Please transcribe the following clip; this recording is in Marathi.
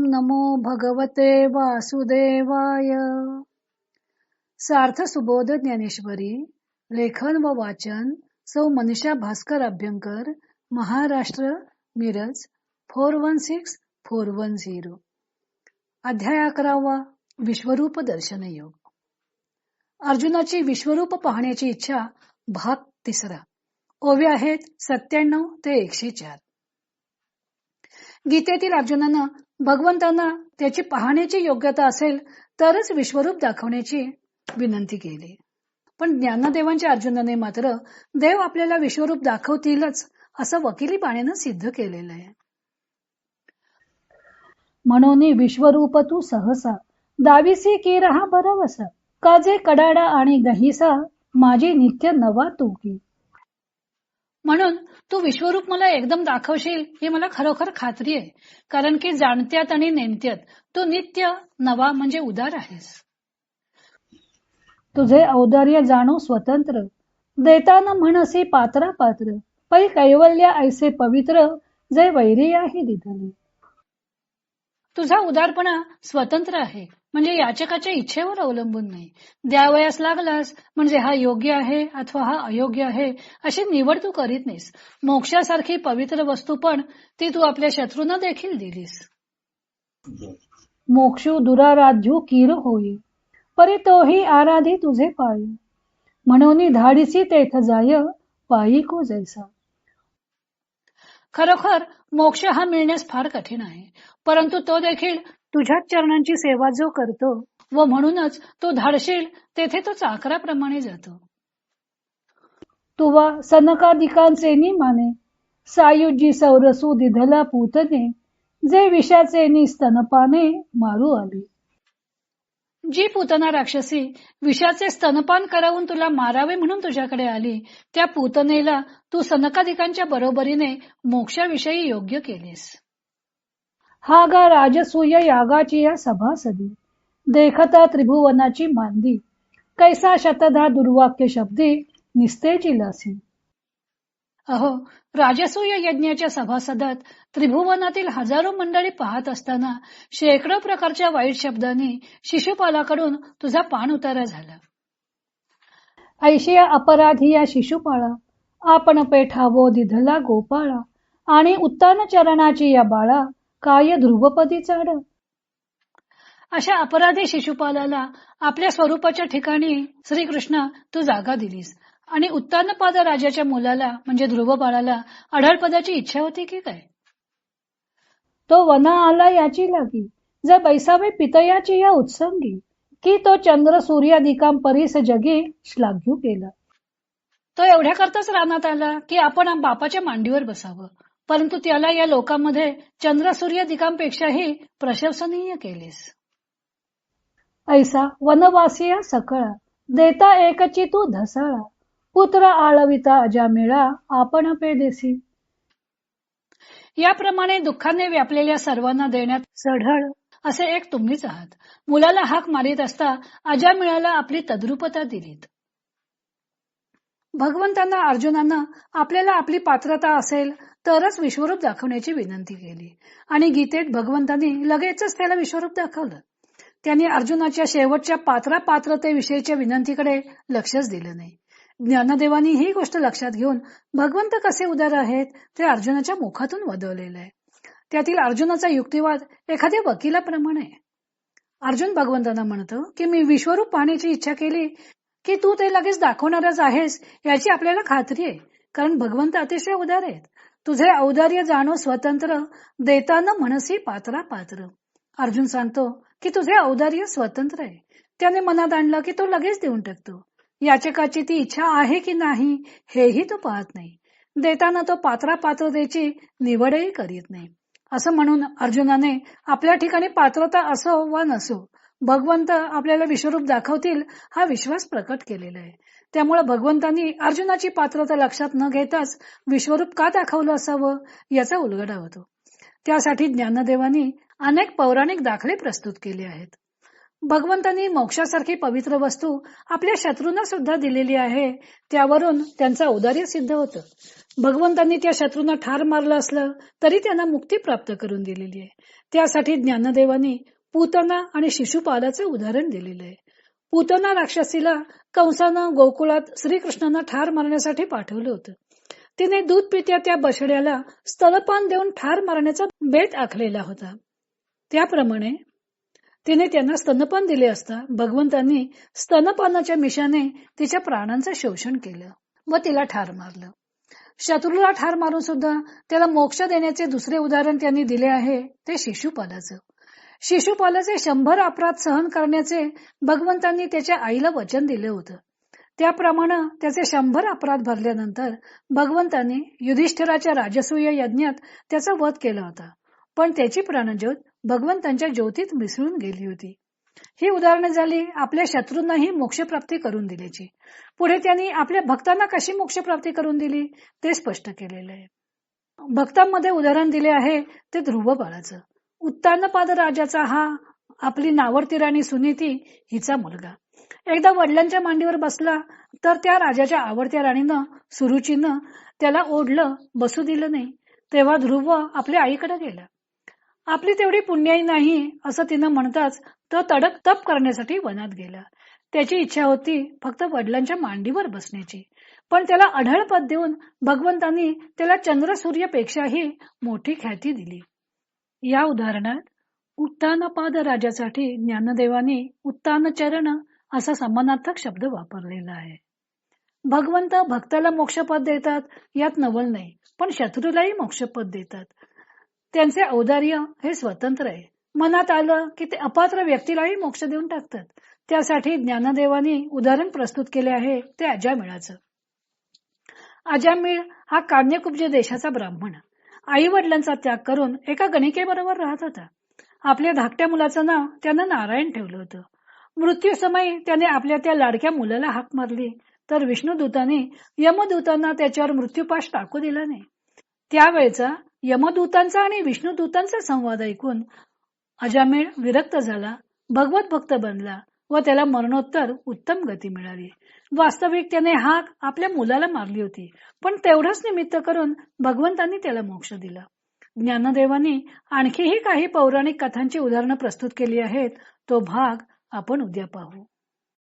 ओम नमो भगवते वासुदेवाय. सार्थ सुबोध ज्ञानेश्वरी लेखन व वाचन सौ Manisha Bhaskar Abhyankar Maharashtra Miraj four one six four one zero. अध्याय अकरावा विश्वरूप दर्शन योग. अर्जुनाची विश्वरूप पाहण्याची इच्छा भाग तिसरा. ओवे आहेत सत्त्याण्णव ते एकशे चार. गीतेतील अर्जुनानं भगवंतांना त्याची पाहण्याची योग्यता असेल तरच विश्वरूप दाखवण्याची विनंती केली. पण ज्ञानदेवांच्या अर्जुनाने मात्र देव आपल्याला विश्वरूप दाखवतीलच असं वकिली बाणेनं सिद्ध केलेलं आहे. म्हणून विश्वरूप तू सहसा दाविसी की रहा बरवसा काजे कडाडा आणि गहिसा माझी नित्य नवा तू की. म्हणून तू विश्वरूप मला एकदम दाखवशील ही मला खरोखर खात्री आहे. कारण की जाणत्यात आणि नेमत्यात तू नित्य नवा म्हणजे उदार आहेस. तुझे औदार्य जाणू स्वतंत्र. देताना म्हणसी पात्रा पात्र. पै कैवल्य ऐसे पवित्र जे वैरियाही दिधले तुझा उदारपणा स्वतंत्र आहे. म्हणजे याचकाच्या इच्छेवर अवलंबून नाही. द्यावयास लागलास म्हणजे हा योग्य आहे अथवा हा अयोग्य आहे अशी निवड तू करीत नाहीस. मोक्षासारखी पवित्र वस्तू पण ती तू आपल्या शत्रूंना देखील दिलीस. मोक्षू दुराराध्यू कीर होई परी तोही आराधी तुझे पायी. म्हणून धाडीसी तेथ जाय पायी को जैसा. खरोखर मोक्ष हा मिळण्यास फार कठीण आहे परंतु तो देखील तुझ्याच चरणांची सेवा जो करतो व म्हणूनच तो धाडशील तेथे तो चाकराप्रमाणे जातो. तुवा सनकाधिकांचे माने सायुजी सौरसू दिधला पूतने जे विषाचे नि स्तनपाने मारू आली. जी पूतना राक्षसी विषाचे स्तनपान करावून तुला मारावे म्हणून तुझ्याकडे आली त्या पूतनेला तू सनकाधिकांच्या बरोबरीने मोक्षाविषयी योग्य केलेस. हा गा राजसूय यागाची या सभासदी. देखता त्रिभुवनाची मांदी. कैसा शतधा दुर्वाक्य शब्दी निस्तेची लसी. अहो राजसूय यज्ञाच्या सभासदात त्रिभुवनातील हजारो मंडळी पाहत असताना शेकडो प्रकारच्या वाईट शब्दांनी शिशुपालाकडून तुझा पाण उतारा झाला. ऐशिया अपराधी या शिशुपाळा आपण पेठावो दिधला गोपाळा आणि उत्तान चरणाची या बाळा काय ध्रुवपदी चाड? अशा अपराधी शिशुपालाला आपल्या स्वरूपाच्या ठिकाणी श्रीकृष्ण तू जागा दिलीस. आणि उत्तानपाद राजाच्या मुलाला म्हणजे ध्रुव बाळाला अढळपदाची इच्छा होती की काय? तो वना आला याची लागी. जर बैसावे पितयाची या उत्संगी की तो चंद्र सूर्यादिकां परीस जगी श्लाघ्यू केला. तो एवढ्या करताच रानात आला की आपण बापाच्या मांडीवर बसावं. परंतु त्याला या लोकांमध्ये चंद्र सूर्य दिकांपेक्षाही प्रशंसनीय केलीस. ऐसा वनवासीय सकळ देता एकची तू धसळ पुत्र आळविता अजामिळा आपण पेदेसी याप्रमाणे दुःखाने व्यापलेल्या सर्वांना देण्यात चढळ असे एक तुम्हीच आहात. मुलाला हाक मारित असता अजामिळाला आपली तद्रुपता दिलीत. भगवंतांना अर्जुनानं आपल्याला आपली पात्रता असेल तरच विश्वरूप दाखवण्याची विनंती केली. आणि गीतेत भगवंतांनी लगेचच त्याला विश्वरूप दाखवलं. त्यांनी अर्जुनाच्या शेवटच्या पात्रा पात्रतेविषयीच्या विनंतीकडे लक्षच दिलं नाही. ज्ञानदेवानी ही गोष्ट लक्षात घेऊन भगवंत कसे उदार आहेत ते अर्जुनाच्या मुखातून वदवलेलं आहे. त्यातील अर्जुनाचा युक्तिवाद एखाद्या वकिलाप्रमाणे अर्जुन भगवंतांना म्हणतो की मी विश्वरूप पाहण्याची इच्छा केली की तू ते लगेच दाखवणारच आहेस याची आपल्याला खात्री आहे. कारण भगवंत अतिशय उदार आहेत. तुझे औदार्य जाणो स्वतंत्र देताना मनसी पात्रा पात्र. अर्जुन सांगतो की तुझे औदार्य स्वतंत्र आहे. त्याने मनात आणलं की तो लगेच देऊन टाकतो. याचकाची ती इच्छा आहे की नाही हेही तो पाहत नाही. देताना तो पात्रा पात्रतेची निवडही करीत नाही. असं म्हणून अर्जुनाने आपल्या ठिकाणी पात्रता असो वा नसो भगवंत आपल्याला विश्वरूप दाखवतील हा विश्वास प्रकट केलेला आहे. त्यामुळे भगवंतांनी अर्जुनाची पात्रता लक्षात न घेताच विश्वरूप का दाखवलं असावं याचा उलगडा होतो. त्यासाठी ज्ञानदेवानी अनेक पौराणिक दाखले प्रस्तुत केले आहेत. भगवंतांनी मोक्षासारखी पवित्र वस्तू आपल्या शत्रूंना सुद्धा दिलेली आहे त्यावरून त्यांचा औदार्य सिद्ध होतं. भगवंतांनी त्या शत्रूंना ठार मारलं असलं तरी त्यांना मुक्ती प्राप्त करून दिलेली आहे. त्यासाठी ज्ञानदेवानी पूतना आणि शिशुपालाचे उदाहरण दिलेले आहे. पूतना राक्षसीला कंसानं गोकुळात श्रीकृष्णांना ठार मारण्यासाठी पाठवलं होतं. तिने दूध पित्या त्या बछड्याला स्तनपान देऊन ठार मारण्याचा बेत आखलेला होता. त्याप्रमाणे तिने त्यांना स्तनपान दिले असता भगवंतांनी स्तनपानाच्या मिशाने तिच्या प्राणांचं शोषण केलं व तिला ठार मारलं. शत्रूला ठार मारून सुद्धा त्याला मोक्ष देण्याचे दुसरे उदाहरण त्यांनी दिले आहे ते शिशुपालाचं शिशुपालाचे शंभर अपराध सहन करण्याचे भगवंतांनी त्याच्या आईला वचन दिले होतं. त्याप्रमाणे त्याचे शंभर अपराध भरल्यानंतर भगवंतांनी युधिष्ठिराच्या राजसूय यज्ञात त्याचा वध केला होता. पण त्याची प्राणज्योत भगवंतांच्या ज्योतीत मिसळून गेली होती. ही उदाहरणे झाली आपल्या शत्रूंनाही मोक्षप्राप्ती करून दिल्याची. पुढे त्यांनी आपल्या भक्तांना कशी मोक्षप्राप्ती करून दिली? ते स्पष्ट केलेलं आहे. भक्तांमध्ये उदाहरण दिले आहे ते ध्रुव बाळाचं उत्तानपाद राजाचा हा आपली नावडती राणी सुनीती हिचा मुलगा. एकदा वडिलांच्या मांडीवर बसला तर त्या राजाच्या आवडत्या राणीनं सुरुचीनं त्याला ओढलं बसू दिलं नाही. तेव्हा ध्रुव आपल्या आईकडे गेला. आपली तेवढी पुण्याई नाही असं तिनं म्हणताच तो तडक तप करण्यासाठी वनात गेला. त्याची इच्छा होती फक्त वडिलांच्या मांडीवर बसण्याची. पण त्याला अढळ पद देऊन भगवंतांनी त्याला चंद्र सूर्यपेक्षाही मोठी ख्याती दिली. या उदाहरणात उत्तानपाद राजासाठी ज्ञानदेवाने उत्तान चरण असा समानार्थक शब्द वापरलेला आहे. भगवंत भक्ताला मोक्षपद देतात यात नवल नाही पण शत्रूलाही मोक्षपद देतात. त्यांचे औदार्य हे स्वतंत्र आहे. मनात आलं की ते अपात्र व्यक्तीलाही मोक्ष देऊन टाकतात. त्यासाठी ज्ञानदेवानी उदाहरण प्रस्तुत केले आहे ते अजामिळाचं. अजामिळ हा कान्यकुब्ज देशाचा ब्राह्मण. आई वडिलांचा त्याग करून एका गणिकेबरोबर राहत होता. आपल्या धाकट्या मुलाचं नाव त्यानं नारायण ठेवलं होतं. मृत्यूसमयी त्याने आपल्या त्या लाडक्या मुलाला हाक मारली. तर विष्णुदूताने यमदूतांना त्याच्यावर मृत्यूपाश टाकू दिला नाही. त्यावेळचा यमदूतांचा आणि विष्णुदूतांचा संवाद ऐकून अजामेळ विरक्त झाला भगवत भक्त बनला. व त्याला मरणोत्तर उत्तम गती मिळाली. वास्तविक त्याने हाक आपल्या मुलाला मारली होती पण तेवढंच निमित्त करून भगवंतांनी त्याला मोक्ष दिला. ज्ञानदेवानी आणखीही काही पौराणिक कथांची उदाहरणं प्रस्तुत केली आहेत तो भाग आपण उद्या पाहू.